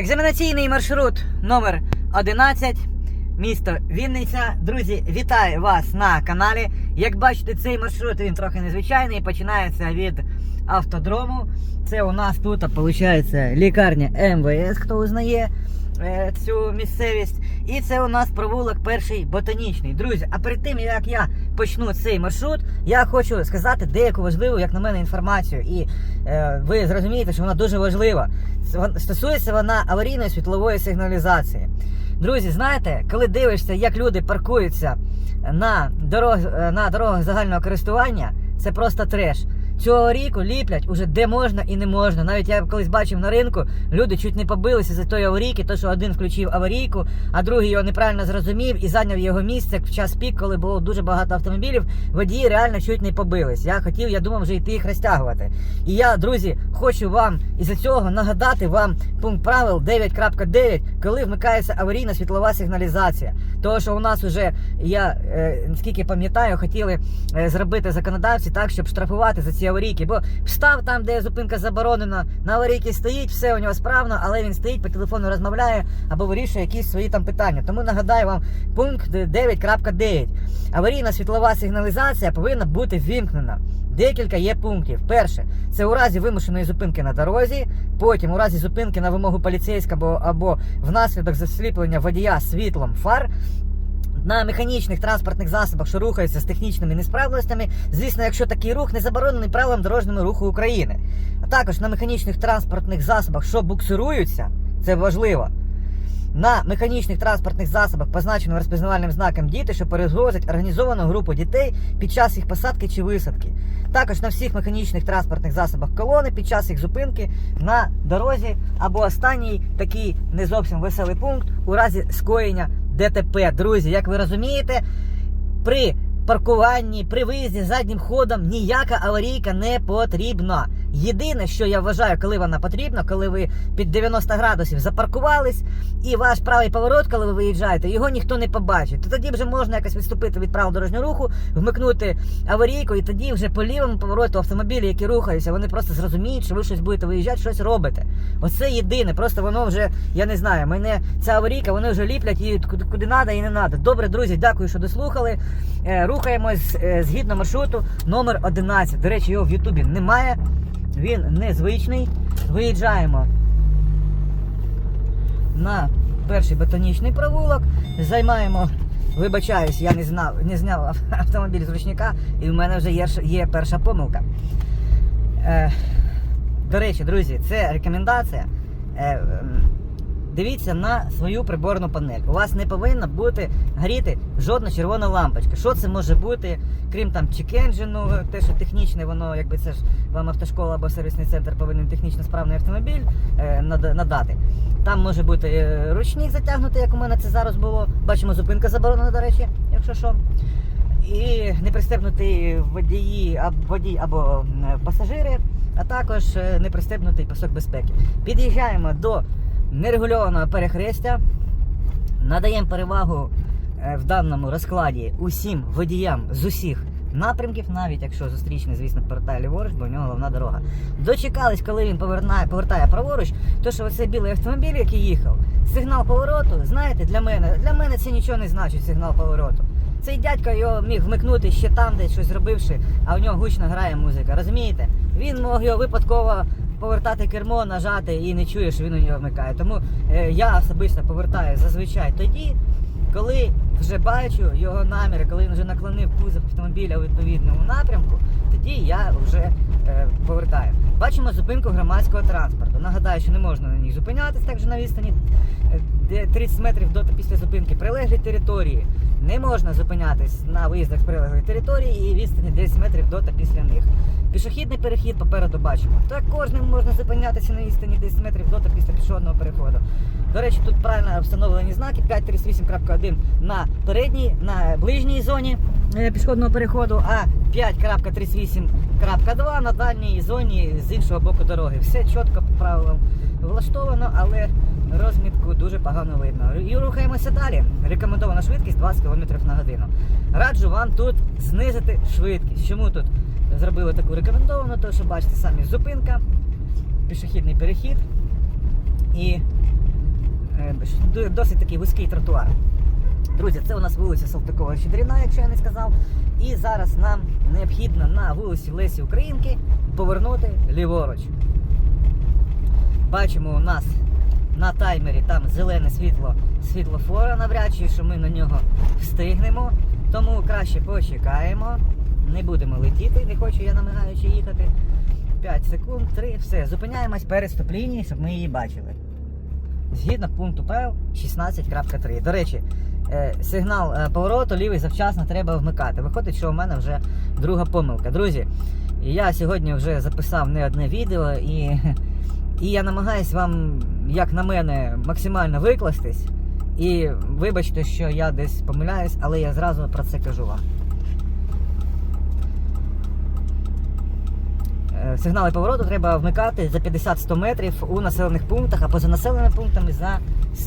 Екзаменаційний маршрут номер 11 місто Вінниця. Друзі, вітаю вас на каналі. Як бачите, цей маршрут він трохи незвичайний. Починається від автодрому. Це у нас тут виходить лікарня МВС, хто узнає цю місцевість. І це у нас провулок перший ботанічний. Друзі, а перед тим як я почну цей маршрут, я хочу сказати деяку важливу, як на мене, інформацію. І е, ви зрозумієте, що вона дуже важлива. Стосується вона аварійної світлової сигналізації. Друзі, знаєте, коли дивишся, як люди паркуються на, дорог, е, на дорогах загального користування, це просто треш. Цю аварійку ліплять уже де можна і не можна. Навіть я колись бачив на ринку, люди чуть не побилися за тої аварійки, то що один включив аварійку, а другий його неправильно зрозумів і зайняв його місце в час пік, коли було дуже багато автомобілів. Водії реально чуть не побились. Я хотів, я думав вже йти їх розтягувати. І я, друзі, хочу вам із-за цього нагадати вам пункт правил 9.9, коли вмикається аварійна світлова сигналізація. Того, що у нас вже я е, наскільки пам'ятаю, хотіли е, зробити законодавці так, щоб штрафувати за ці аварійки. Бо встав там, де зупинка заборонена, на аварійці стоїть, все у нього справно, але він стоїть по телефону розмовляє або вирішує якісь свої там питання. Тому нагадаю вам пункт 9.9. Аварійна світлова сигналізація повинна бути ввімкнена. Декілька є пунктів. Перше, це у разі вимушеної зупинки на дорозі, потім у разі зупинки на вимогу поліцейського або, або внаслідок засліплення водія світлом фар. На механічних транспортних засобах, що рухаються з технічними несправностями, звісно, якщо такий рух не заборонений правилам дорожнього руху України. А також на механічних транспортних засобах, що буксируються, це важливо. На механічних транспортних засобах, позначеним розпізнавальним знаком діти, що перевозять організовану групу дітей під час їх посадки чи висадки. Також на всіх механічних транспортних засобах колони під час їх зупинки на дорозі або останній такий не зовсім веселий пункт у разі скоєння ДТП. Друзі, як ви розумієте, при паркуванні, при виїзді заднім ходом ніяка аварійка не потрібна. Єдине, що я вважаю, коли вона потрібна, коли ви під 90 градусів запаркувались, і ваш правий поворот, коли ви виїжджаєте, його ніхто не побачить. То тоді вже можна якось відступити від правил дорожнього руху, вмикнути аварійку, і тоді вже по лівому повороту автомобілі, які рухаються, вони просто зрозуміють, що ви щось будете виїжджати, щось робите. Оце єдине. Просто воно вже, я не знаю, мене ця аварійка, вони вже ліплять її куди, треба і не треба. Добре, друзі, дякую, що дослухали. Е, рухаємось е, згідно маршруту номер 11. До речі, його в Ютубі немає. Він незвичний. Виїжджаємо на перший ботанічний провулок. Займаємо, вибачаюсь, я не знав, не зняв автомобіль з ручника, і в мене вже є, є перша помилка. Е, до речі, друзі, це рекомендація. Е, дивіться на свою приборну панель. У вас не повинна бути горіти жодна червона лампочка. Що це може бути, крім там чекенджину, те, що технічне, воно якби це ж вам автошкола або сервісний центр повинен технічно справний автомобіль е, надати. Там може бути е, ручник затягнутий, як у мене це зараз було. Бачимо, зупинка заборонена, до речі, якщо що. І не пристебнутий водії водій або пасажири, а також е, не пристебнутий пасок безпеки. Під'їжджаємо до нерегульованого перехрестя, надаємо перевагу е, в даному розкладі усім водіям з усіх напрямків, навіть якщо зустрічний, звісно, повертає ліворуч, бо у нього головна дорога. Дочекались, коли він повертає, повертає праворуч, то що оцей білий автомобіль, який їхав, сигнал повороту, знаєте, для мене, для мене це нічого не значить, сигнал повороту. Цей дядько його міг вмикнути ще там, десь щось зробивши, а у нього гучно грає музика. Розумієте? Він мог його випадково повертати кермо, нажати і не чуєш, він у нього вмикає. Тому е, я особисто повертаю зазвичай тоді, коли вже бачу його наміри, коли він вже наклонив кузов автомобіля у відповідному напрямку, тоді я вже е, повертаю. Бачимо зупинку громадського транспорту. Нагадаю, що не можна на ній зупинятись так же на відстані е, 30 метрів до та після зупинки. Прилеглі території не можна зупинятись на виїздах з прилеглої території і відстані 10 метрів до та після них. Пішохідний перехід попереду бачимо. Також не можна зупинятися на відстані 10 метрів до та після пішохідного переходу. До речі, тут правильно встановлені знаки 538.1 на передній, на ближній зоні е, пішохідного переходу, а 5.38.2 на дальній зоні з іншого боку дороги. Все чітко по правилам влаштовано, але розмітку дуже погано видно. І рухаємося далі. Рекомендована швидкість 20 км на годину. Раджу вам тут знизити швидкість. Чому тут зробили таку рекомендовану? Тому що бачите самі зупинка, пішохідний перехід і е, досить такий вузький тротуар. Друзі, це у нас вулиця Салтикова Щедріна, якщо я не сказав. І зараз нам необхідно на вулиці Лесі Українки повернути ліворуч. Бачимо, у нас на таймері там зелене світло світлофора, навряд чи що ми на нього встигнемо. Тому краще почекаємо. Не будемо летіти, не хочу я намагаючи їхати. 5 секунд, 3, все. Зупиняємось перед стоп-лінією, щоб ми її бачили. Згідно пункту правил 16.3. До речі, сигнал е, повороту лівий завчасно треба вмикати. Виходить, що у мене вже друга помилка. Друзі, я сьогодні вже записав не одне відео і, і я намагаюсь вам, як на мене, максимально викластись. І вибачте, що я десь помиляюсь, але я зразу про це кажу вам. Сигнали повороту треба вмикати за 50-100 метрів у населених пунктах, а поза населеними пунктами за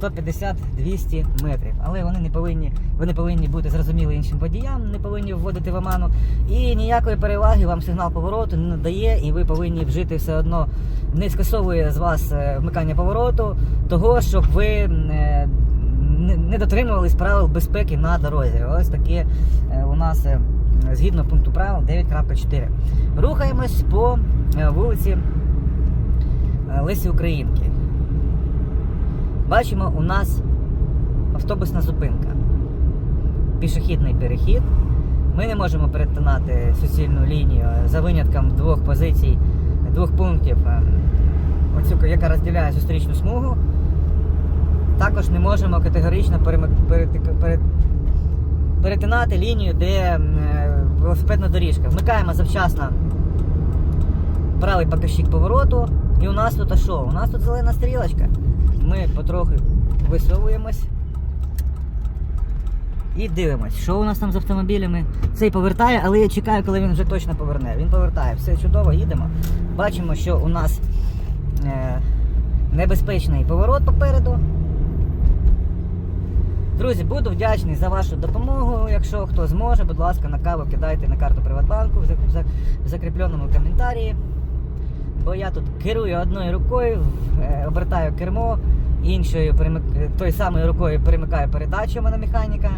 150-200 метрів. Але вони не повинні, вони повинні бути зрозуміли іншим водіям, не повинні вводити в оману. І ніякої переваги вам сигнал повороту не надає, і ви повинні вжити все одно не скасовує з вас е, вмикання повороту, того, щоб ви е, не- дотримувались правил безпеки на дорозі. Ось таке е, у нас згідно пункту правил 9.4. Рухаємось по е, вулиці е, Лесі Українки. Бачимо, у нас автобусна зупинка. Пішохідний перехід. Ми не можемо перетинати суцільну лінію е, за винятком двох позицій, двох пунктів, е, оцю, яка розділяє зустрічну смугу. Також не можемо категорично перетинати лінію, де е, велосипедна доріжка. Вмикаємо завчасно правий покажчик повороту. І у нас тут а що? У нас тут зелена стрілочка. Ми потрохи висовуємось. І дивимось, що у нас там з автомобілями. Цей повертає, але я чекаю, коли він вже точно поверне. Він повертає, все чудово, їдемо. Бачимо, що у нас е, небезпечний поворот попереду. Друзі, буду вдячний за вашу допомогу. Якщо хто зможе, будь ласка, на каву кидайте на карту Приватбанку в зак- в зак- в закріпленому коментарі. Бо я тут керую одною рукою, е, обертаю кермо, іншою е, той самою рукою перемикаю передачу у мене механіка.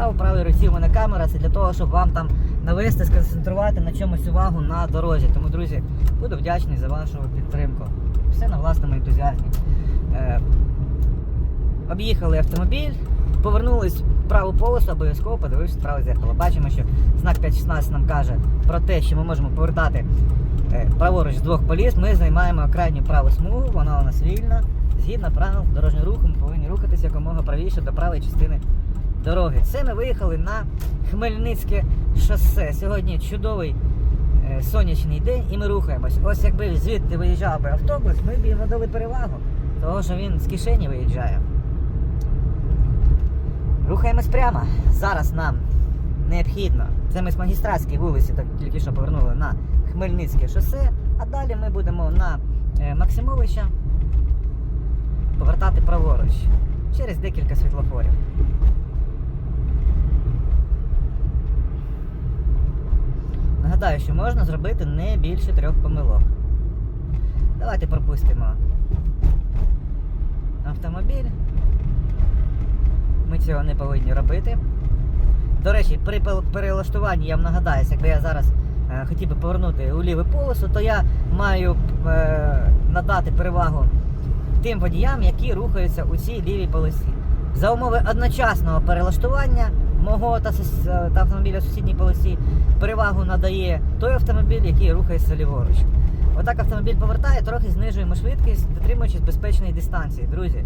А у правій руці у мене камера, це для того, щоб вам там навести, сконцентрувати на чомусь увагу на дорозі. Тому, друзі, буду вдячний за вашу підтримку. Все на власному ентузіазмі. Об'їхали автомобіль, повернулись в праву полосу, обов'язково подивився праве зеркало. Бачимо, що знак 5.16 нам каже про те, що ми можемо повертати е, праворуч з двох поліс. Ми займаємо крайню праву смугу, вона у нас вільна. Згідно правил дорожнього руху, ми повинні рухатися якомога правіше до правої частини дороги. Це ми виїхали на Хмельницьке шосе. Сьогодні чудовий е, сонячний день і ми рухаємось. Ось якби звідти виїжджав би автобус, ми б йому дали перевагу, того що він з кишені виїжджає. Рухаємось прямо. Зараз нам необхідно. Це ми з магістратської вулиці так тільки що повернули на Хмельницьке шосе, а далі ми будемо на е, Максимовича повертати праворуч через декілька світлофорів. Нагадаю, що можна зробити не більше трьох помилок. Давайте пропустимо автомобіль. Ми цього не повинні робити. До речі, при перелаштуванні я вам нагадаю, якби я зараз е, хотів би повернути у ліву полосу, то я маю е, надати перевагу тим водіям, які рухаються у цій лівій полосі. За умови одночасного перелаштування мого та, е, та автомобіля в сусідній полосі перевагу надає той автомобіль, який рухається ліворуч. Отак автомобіль повертає, трохи знижуємо швидкість, дотримуючись безпечної дистанції. Друзі,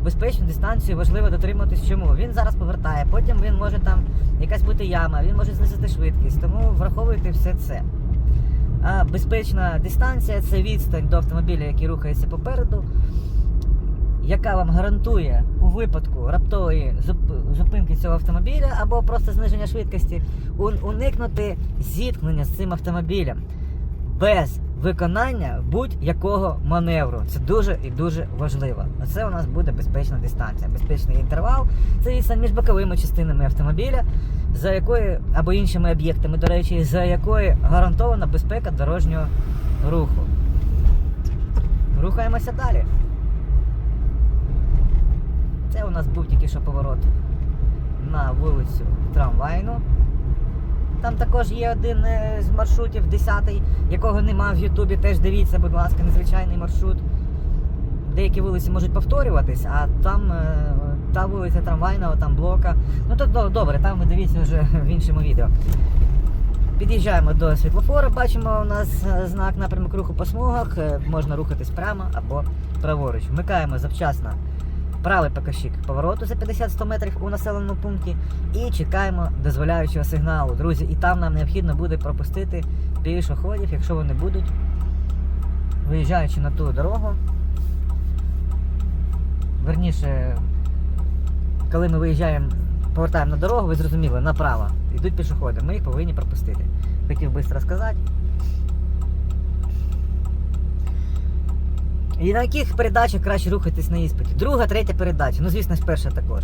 безпечну дистанцію важливо дотримуватись чому. Він зараз повертає, потім він може там якась бути яма, він може знизити швидкість, тому враховуйте все це. А безпечна дистанція це відстань до автомобіля, який рухається попереду, яка вам гарантує у випадку раптової зупинки цього автомобіля або просто зниження швидкості уникнути зіткнення з цим автомобілем без виконання будь-якого маневру. Це дуже і дуже важливо. Оце у нас буде безпечна дистанція, безпечний інтервал. Це відстань між боковими частинами автомобіля, за якої або іншими об'єктами, до речі, за якої гарантована безпека дорожнього руху. Рухаємося далі. Це у нас був тільки що поворот на вулицю Трамвайну. Там також є один е, з маршрутів, 10-й, якого нема в Ютубі. Теж дивіться, будь ласка, незвичайний маршрут. Деякі вулиці можуть повторюватись, а там е, та вулиця трамвайна, там блока. Ну то добре, там ви дивіться вже в іншому відео. Під'їжджаємо до світлофора, бачимо у нас е, знак напрямок руху по смугах. Можна рухатись прямо або праворуч. Вмикаємо завчасно правий покажчик повороту за 50-100 метрів у населеному пункті і чекаємо дозволяючого сигналу. Друзі, і там нам необхідно буде пропустити пішоходів, якщо вони будуть, виїжджаючи на ту дорогу. Верніше, коли ми виїжджаємо, повертаємо на дорогу, ви зрозуміли, направо. Йдуть пішоходи, ми їх повинні пропустити. Хотів швидко сказати. І на яких передачах краще рухатись на іспиті? Друга, третя передача. Ну, звісно перша також.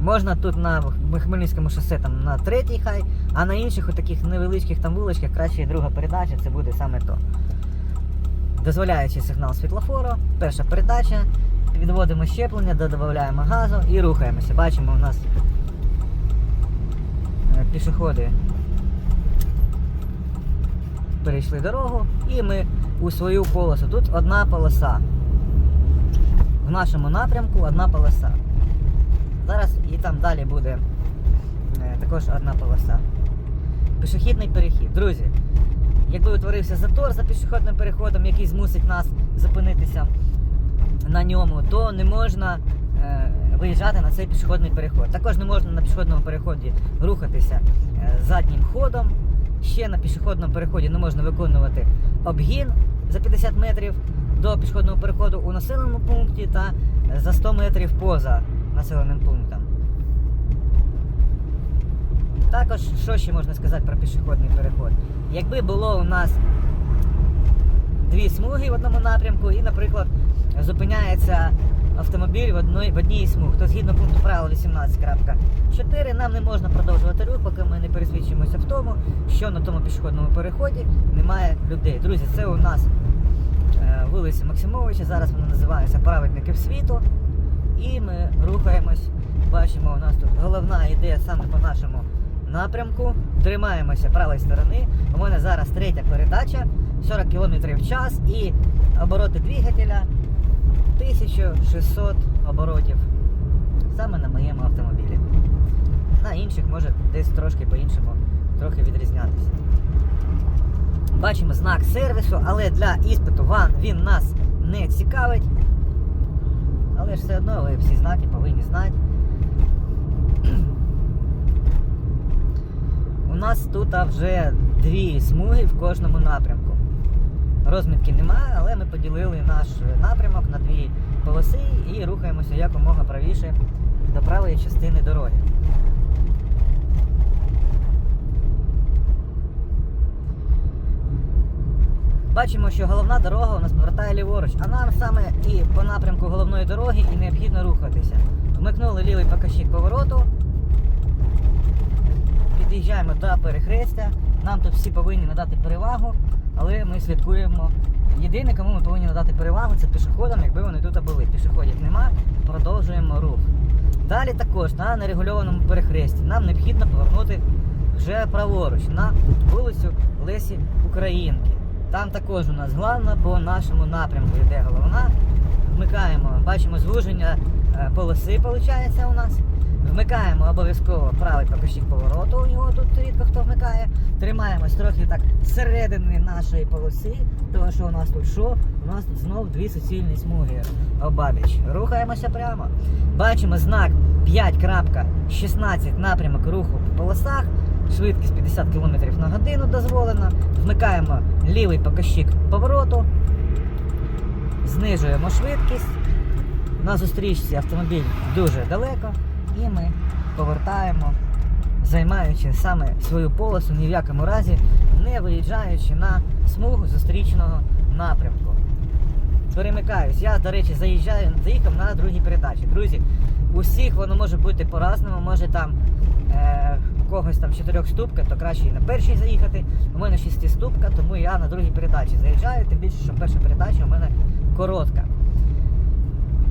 Можна тут на Хмельницькому шосе там на третій хай, а на інших таких невеличких там вуличках краще друга передача, це буде саме то. Дозволяючи сигнал світлофору, перша передача, відводимо щеплення, додаємо газу і рухаємося. Бачимо, у нас е, пішоходи перейшли дорогу і ми у свою полосу. Тут одна полоса. В нашому напрямку одна полоса. Зараз і там далі буде е, також одна полоса. Пішохідний перехід. Друзі, якби утворився затор за пішохідним переходом, який змусить нас зупинитися на ньому, то не можна е, виїжджати на цей пішохідний переход. Також не можна на пішохідному переході рухатися е, заднім ходом. Ще на пішохідному переході не можна виконувати обгін за 50 метрів до пішохідного переходу у населеному пункті та за 100 метрів поза населеним пунктом. Також, що ще можна сказати про пішохідний переход? Якби було у нас дві смуги в одному напрямку і, наприклад, зупиняється автомобіль в одній, в одній смуг, то згідно пункту правил 18.4 нам не можна продовжувати рух, поки ми не пересвідчимося в тому, що на тому пішохідному переході немає людей. Друзі, це у нас е, вулиця Максимовича, зараз вона називається Праведників світу. І ми рухаємось. Бачимо, у нас тут головна ідея саме по нашому напрямку. Тримаємося правої сторони. У мене зараз третя передача, 40 км в час і обороти двигателя 1600 оборотів. Саме на моєму автомобілі. На інших може десь трошки по-іншому трохи відрізнятися. Бачимо знак сервісу, але для іспиту ван він нас не цікавить. Але ж все одно ви всі знаки повинні знати. У нас тут вже дві смуги в кожному напрямку. Розмітки немає, але ми поділили наш напрямок на дві полоси і рухаємося якомога правіше до правої частини дороги. Бачимо, що головна дорога у нас повертає ліворуч, а нам саме і по напрямку головної дороги і необхідно рухатися. Вмикнули лівий покажчик повороту. Під'їжджаємо до перехрестя. Нам тут всі повинні надати перевагу, але ми слідкуємо. Єдине, кому ми повинні надати перевагу, це пішоходам, якби вони тут були. Пішоходів нема, продовжуємо рух. Далі також на нерегульованому перехресті нам необхідно повернути вже праворуч на вулицю Лесі Українки. Там також у нас головна по нашому напрямку йде головна. Вмикаємо, бачимо звуження е, полоси, виходить у нас. Вмикаємо обов'язково правий покажчик повороту, у нього тут рідко хто вмикає. Тримаємось трохи так зсередини нашої полоси, тому що у нас тут що? У нас тут знов дві суцільні смуги обабіч. Рухаємося прямо. Бачимо знак 5.16 напрямок руху по полосах. Швидкість 50 км на годину дозволена. Вмикаємо лівий покажчик повороту. Знижуємо швидкість. На зустрічці автомобіль дуже далеко. І ми повертаємо, займаючи саме свою полосу, ні в якому разі не виїжджаючи на смугу зустрічного напрямку. Перемикаюсь. Я, до речі, заїжджаю, заїхав на другій передачі. Друзі, усіх воно може бути по-разному, може там е, у когось там 4 ступка, то краще і на першій заїхати. У мене 6 ступка, тому я на другій передачі заїжджаю, тим більше, що перша передача у мене коротка.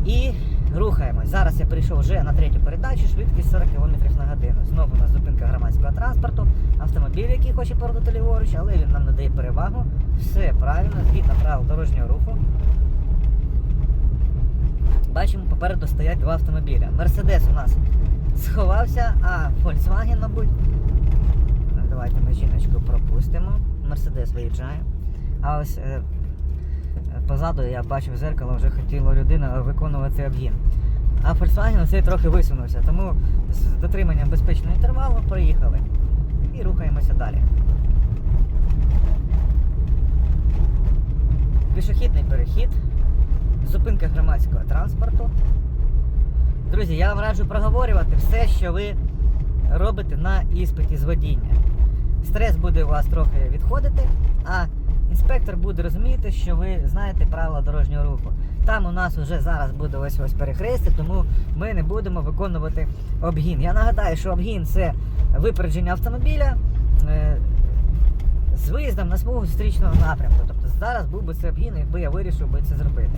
І Рухаємось. Зараз я прийшов вже на третю передачу, швидкість 40 км на годину. Знову у нас зупинка громадського транспорту, автомобіль, який хоче повернути ліворуч, але він нам надає перевагу. Все правильно, згідно правил дорожнього руху. Бачимо, попереду стоять два автомобіля. Мерседес у нас сховався, а Volkswagen, мабуть. Ну, Давайте ми жіночку пропустимо. Мерседес виїжджає. А ось е, позаду я бачив зеркало, вже хотіла людина виконувати обгін. А Volkswagen цей трохи висунувся, тому з дотриманням безпечного інтервалу проїхали і рухаємося далі. Пішохідний перехід, зупинка громадського транспорту. Друзі, я вам раджу проговорювати все, що ви робите на іспиті з водіння. Стрес буде у вас трохи відходити, а інспектор буде розуміти, що ви знаєте правила дорожнього руху. Там у нас вже зараз буде ось ось перехрестя, тому ми не будемо виконувати обгін. Я нагадаю, що обгін це випередження автомобіля е, з виїздом на смугу зустрічного напрямку. Тобто зараз був би це обгін, якби я вирішив би це зробити.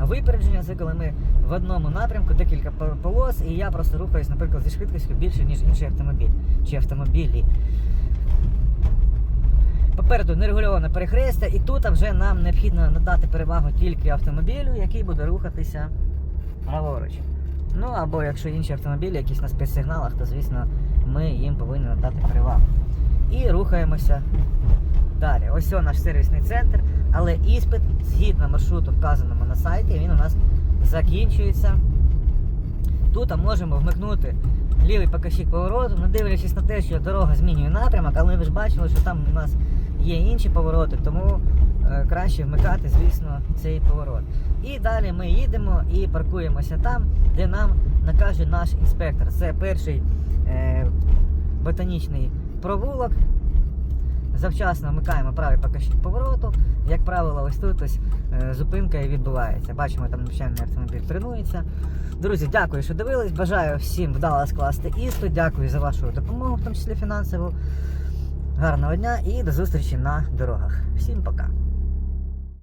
А випередження це коли ми в одному напрямку декілька по- полос, і я просто рухаюсь, наприклад, зі швидкістю більше, ніж інший автомобіль чи автомобілі. Попереду нерегульоване перехрестя, і тут вже нам необхідно надати перевагу тільки автомобілю, який буде рухатися праворуч. Ну або якщо інші автомобілі, якісь на спецсигналах, то звісно ми їм повинні надати перевагу. І рухаємося далі. Ось наш сервісний центр, але іспит згідно маршруту, вказаному на сайті, він у нас закінчується. Тут можемо вмикнути лівий показчик повороту, не дивлячись на те, що дорога змінює напрямок, але ви ж бачили, що там у нас є інші повороти, тому е, краще вмикати, звісно, цей поворот. І далі ми їдемо і паркуємося там, де нам накаже наш інспектор. Це перший е, ботанічний провулок. Завчасно вмикаємо правий показчик повороту. Як правило, ось тут ось е, зупинка і відбувається. Бачимо, там навчальний автомобіль тренується. Друзі, дякую, що дивились. Бажаю всім вдало скласти іспит. Дякую за вашу допомогу, в тому числі фінансову. Гарного дня і до зустрічі на дорогах. Всім пока.